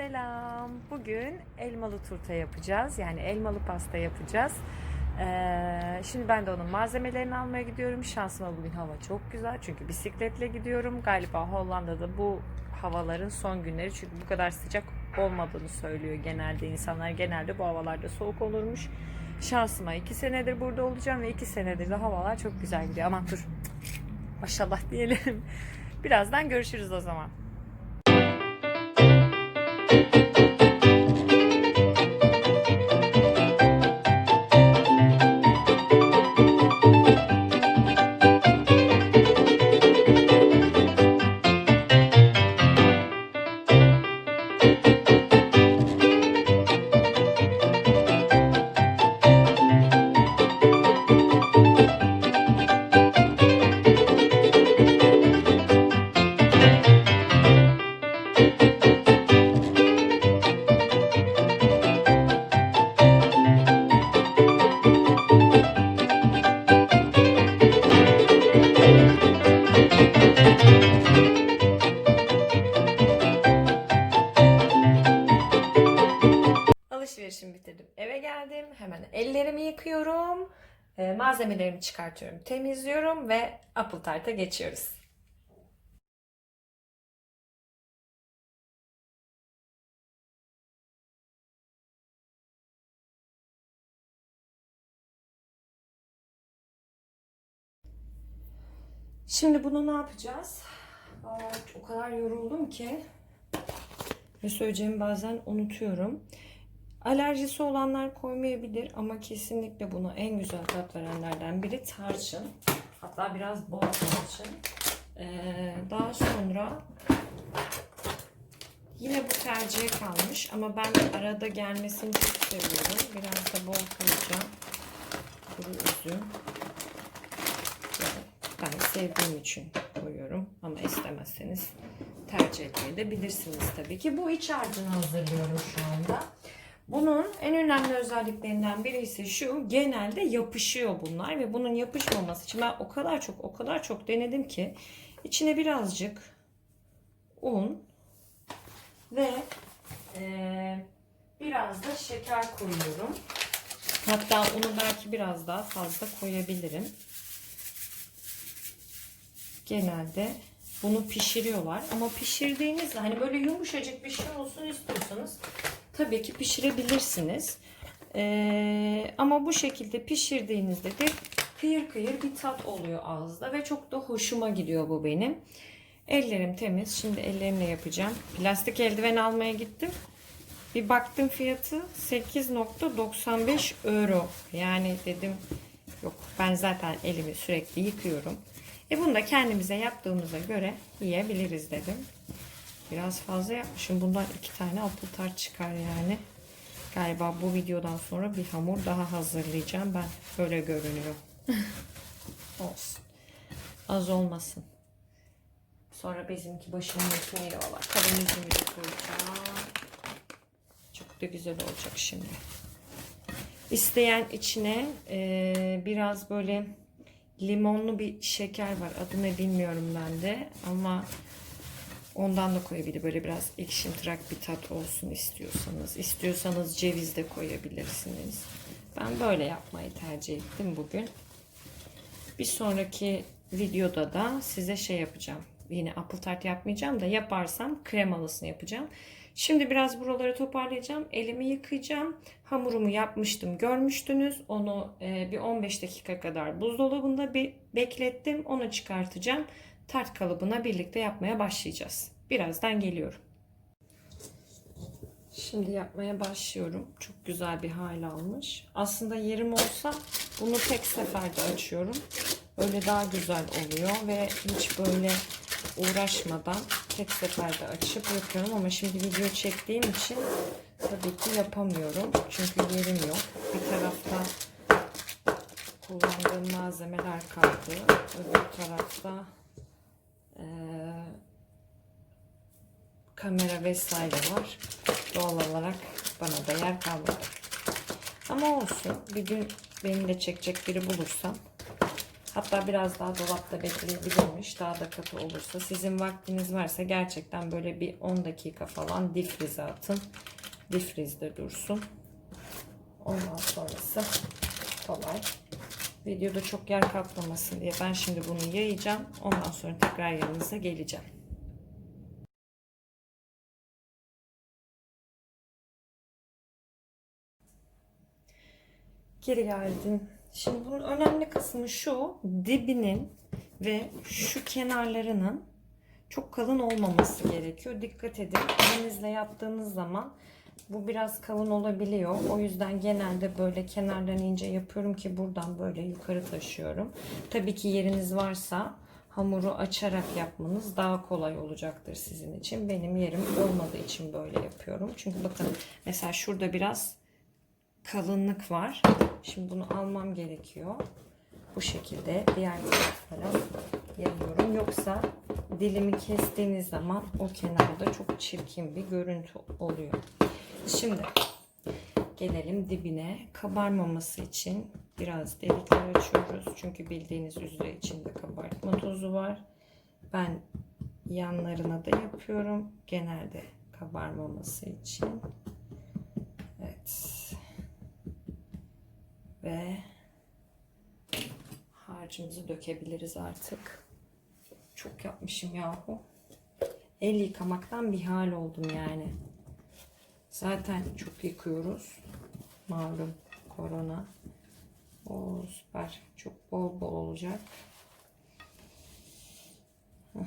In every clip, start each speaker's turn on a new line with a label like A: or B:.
A: Selam. Bugün elmalı turta yapacağız. Yani elmalı pasta yapacağız. Ee, şimdi ben de onun malzemelerini almaya gidiyorum. Şansıma bugün hava çok güzel. Çünkü bisikletle gidiyorum. Galiba Hollanda'da bu havaların son günleri. Çünkü bu kadar sıcak olmadığını söylüyor genelde insanlar. Genelde bu havalarda soğuk olurmuş. Şansıma iki senedir burada olacağım ve iki senedir de havalar çok güzel gidiyor. Aman dur. Maşallah diyelim. Birazdan görüşürüz o zaman. Ellerimi yıkıyorum. Ee, malzemelerimi çıkartıyorum. Temizliyorum ve apple tarta geçiyoruz. Şimdi bunu ne yapacağız? Aa, o kadar yoruldum ki ne söyleyeceğimi bazen unutuyorum. Alerjisi olanlar koymayabilir ama kesinlikle buna en güzel tat verenlerden biri tarçın. Hatta biraz bol tarçın. Ee, daha sonra yine bu tercihe kalmış ama ben arada gelmesini çok seviyorum. Biraz da bol koyacağım. Kuru üzüm. Ben sevdiğim için koyuyorum ama istemezseniz tercih etmeyi de bilirsiniz tabii ki. Bu iç harcını hazırlıyorum şu anda. Bunun en önemli özelliklerinden biri ise şu genelde yapışıyor bunlar ve bunun yapışmaması için ben o kadar çok o kadar çok denedim ki içine birazcık un ve eee, biraz da şeker koyuyorum. Hatta unu belki biraz daha fazla koyabilirim genelde bunu pişiriyorlar. Ama pişirdiğinizde hani böyle yumuşacık bir şey olsun istiyorsanız tabii ki pişirebilirsiniz. Ee, ama bu şekilde pişirdiğinizde de kıyır kıyır bir tat oluyor ağızda ve çok da hoşuma gidiyor bu benim. Ellerim temiz. Şimdi ellerimle yapacağım. Plastik eldiven almaya gittim. Bir baktım fiyatı 8.95 euro. Yani dedim yok ben zaten elimi sürekli yıkıyorum. E bunu da kendimize yaptığımıza göre yiyebiliriz dedim. Biraz fazla yapmışım. Bundan iki tane apple tart çıkar yani. Galiba bu videodan sonra bir hamur daha hazırlayacağım. Ben böyle görünüyor. Olsun. Az olmasın. Sonra bizimki başımın üstüne yiyorlar. Karamizimi de koyacağım. Çok da güzel olacak şimdi. İsteyen içine e, biraz böyle limonlu bir şeker var. Adını bilmiyorum ben de ama ondan da koyabilir. Böyle biraz ekşimtırak bir tat olsun istiyorsanız. İstiyorsanız ceviz de koyabilirsiniz. Ben böyle yapmayı tercih ettim bugün. Bir sonraki videoda da size şey yapacağım. Yine apple tart yapmayacağım da yaparsam kremalısını yapacağım. Şimdi biraz buraları toparlayacağım. Elimi yıkayacağım. Hamurumu yapmıştım. Görmüştünüz. Onu e, bir 15 dakika kadar buzdolabında bir beklettim. Onu çıkartacağım. Tart kalıbına birlikte yapmaya başlayacağız. Birazdan geliyorum. Şimdi yapmaya başlıyorum. Çok güzel bir hal almış. Aslında yerim olsa bunu tek seferde açıyorum. Öyle daha güzel oluyor ve hiç böyle uğraşmadan tek seferde açıp yapıyorum ama şimdi video çektiğim için tabii ki yapamıyorum. Çünkü yerim yok. Bir tarafta kullandığım malzemeler kaldı. Öbür tarafta eee, kamera vesaire var. Doğal olarak bana da yer kalmadı. Ama olsun. Bir gün beni de çekecek biri bulursam Hatta biraz daha dolapta bekleyebilirmiş. Daha da katı olursa. Sizin vaktiniz varsa gerçekten böyle bir 10 dakika falan difrize atın. Difrizde dursun. Ondan sonrası kolay. Videoda çok yer kaplamasın diye ben şimdi bunu yayacağım. Ondan sonra tekrar yanınıza geleceğim. Geri geldim. Şimdi bunun önemli kısmı şu. Dibinin ve şu kenarlarının çok kalın olmaması gerekiyor. Dikkat edin. Elinizle yaptığınız zaman bu biraz kalın olabiliyor. O yüzden genelde böyle kenarlarını ince yapıyorum ki buradan böyle yukarı taşıyorum. Tabii ki yeriniz varsa hamuru açarak yapmanız daha kolay olacaktır sizin için. Benim yerim olmadığı için böyle yapıyorum. Çünkü bakın mesela şurada biraz kalınlık var. Şimdi bunu almam gerekiyor. Bu şekilde diğer taraflara yayıyorum. Yoksa dilimi kestiğiniz zaman o kenarda çok çirkin bir görüntü oluyor. Şimdi gelelim dibine. Kabarmaması için biraz delikler açıyoruz. Çünkü bildiğiniz üzere içinde kabartma tozu var. Ben yanlarına da yapıyorum. Genelde kabarmaması için. Evet. Ve harcımızı dökebiliriz artık. Çok yapmışım yahu. El yıkamaktan bir hal oldum yani. Zaten çok yıkıyoruz. Malum korona. O süper. Çok bol bol olacak. Çok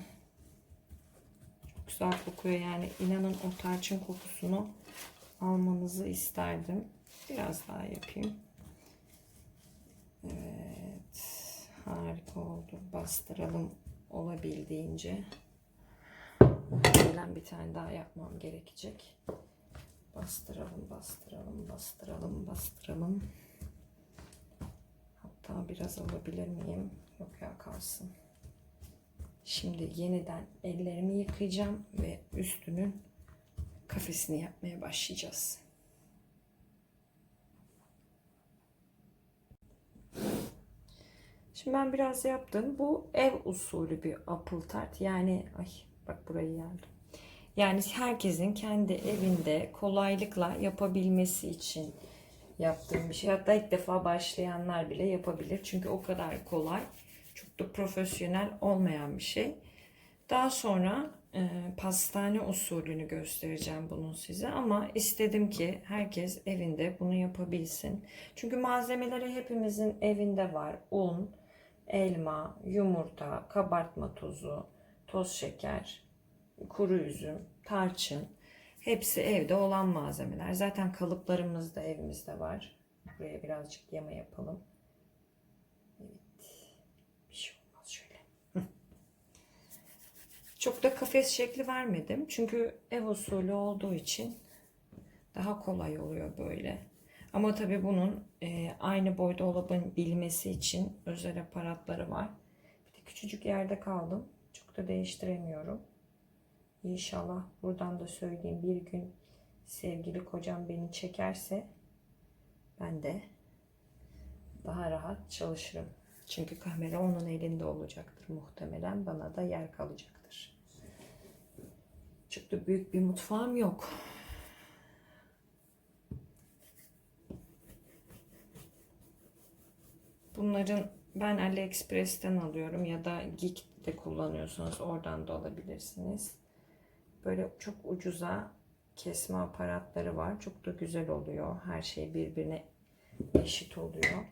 A: güzel kokuyor yani. İnanın o tarçın kokusunu almanızı isterdim. Biraz daha yapayım. Evet. Harika oldu. Bastıralım olabildiğince. Muhtemelen bir tane daha yapmam gerekecek. Bastıralım, bastıralım, bastıralım, bastıralım. Hatta biraz alabilir miyim? Yok ya kalsın. Şimdi yeniden ellerimi yıkayacağım ve üstünün kafesini yapmaya başlayacağız. Şimdi ben biraz yaptım. Bu ev usulü bir apple tart. Yani ay bak burayı yerdim. Yani herkesin kendi evinde kolaylıkla yapabilmesi için yaptığım bir şey. Hatta ilk defa başlayanlar bile yapabilir. Çünkü o kadar kolay. Çok da profesyonel olmayan bir şey. Daha sonra e, pastane usulünü göstereceğim bunun size ama istedim ki herkes evinde bunu yapabilsin. Çünkü malzemeleri hepimizin evinde var. Un, elma, yumurta, kabartma tozu, toz şeker, kuru üzüm, tarçın. Hepsi evde olan malzemeler. Zaten kalıplarımız da evimizde var. Buraya birazcık yama yapalım. Evet. Bir şey olmaz şöyle. Çok da kafes şekli vermedim. Çünkü ev usulü olduğu için daha kolay oluyor böyle. Ama tabii bunun e, aynı boyda olabilmesi için özel aparatları var. Bir de küçücük yerde kaldım. Çok da değiştiremiyorum. İnşallah buradan da söyleyeyim bir gün sevgili kocam beni çekerse ben de daha rahat çalışırım. Çünkü kamera onun elinde olacaktır muhtemelen. Bana da yer kalacaktır. Çok da büyük bir mutfağım yok. Bunların ben AliExpress'ten alıyorum ya da Geek'te kullanıyorsanız oradan da alabilirsiniz. Böyle çok ucuza kesme aparatları var. Çok da güzel oluyor. Her şey birbirine eşit oluyor.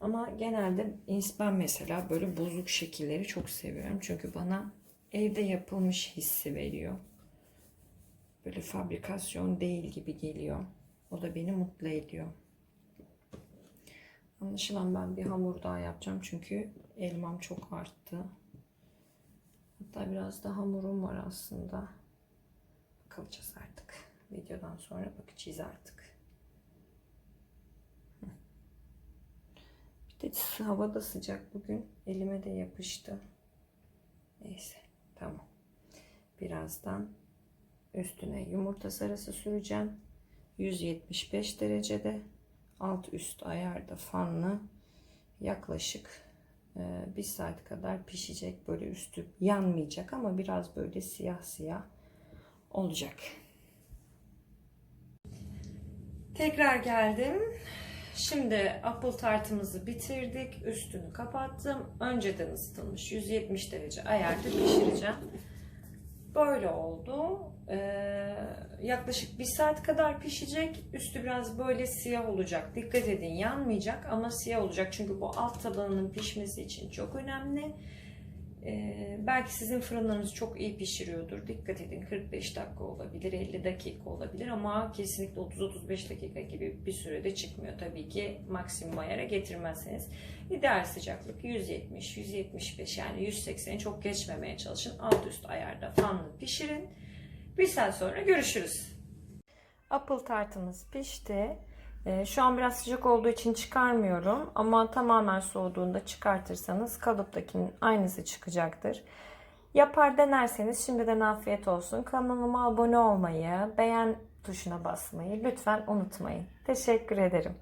A: Ama genelde ben mesela böyle bozuk şekilleri çok seviyorum. Çünkü bana evde yapılmış hissi veriyor. Böyle fabrikasyon değil gibi geliyor. O da beni mutlu ediyor. Anlaşılan ben bir hamur daha yapacağım çünkü elmam çok arttı. Hatta biraz da hamurum var aslında. Bakacağız artık. Videodan sonra bakacağız artık. Bir de hava da sıcak bugün. Elime de yapıştı. Neyse tamam. Birazdan üstüne yumurta sarısı süreceğim. 175 derecede alt üst ayarda fanlı yaklaşık Ee, bir saat kadar pişecek. Böyle üstü yanmayacak ama biraz böyle siyah siyah olacak. Tekrar geldim. Şimdi apple tartımızı bitirdik. Üstünü kapattım. Önceden ısıtılmış 170 derece ayarda pişireceğim. Böyle oldu. Ee, yaklaşık bir saat kadar pişecek. Üstü biraz böyle siyah olacak. Dikkat edin yanmayacak ama siyah olacak. Çünkü bu alt tabanının pişmesi için çok önemli. Ee, belki sizin fırınlarınız çok iyi pişiriyordur. Dikkat edin 45 dakika olabilir, 50 dakika olabilir ama kesinlikle 30-35 dakika gibi bir sürede çıkmıyor. Tabii ki maksimum ayara getirmezseniz. İdeal sıcaklık 170, 175 yani 180'i çok geçmemeye çalışın. Alt üst ayarda fanlı pişirin. Bir saat sonra görüşürüz. Apple tartımız pişti. Ee, Şu an biraz sıcak olduğu için çıkarmıyorum ama tamamen soğuduğunda çıkartırsanız kalıptakinin aynısı çıkacaktır. Yapar denerseniz şimdiden afiyet olsun. Kanalıma abone olmayı, beğen tuşuna basmayı lütfen unutmayın. Teşekkür ederim.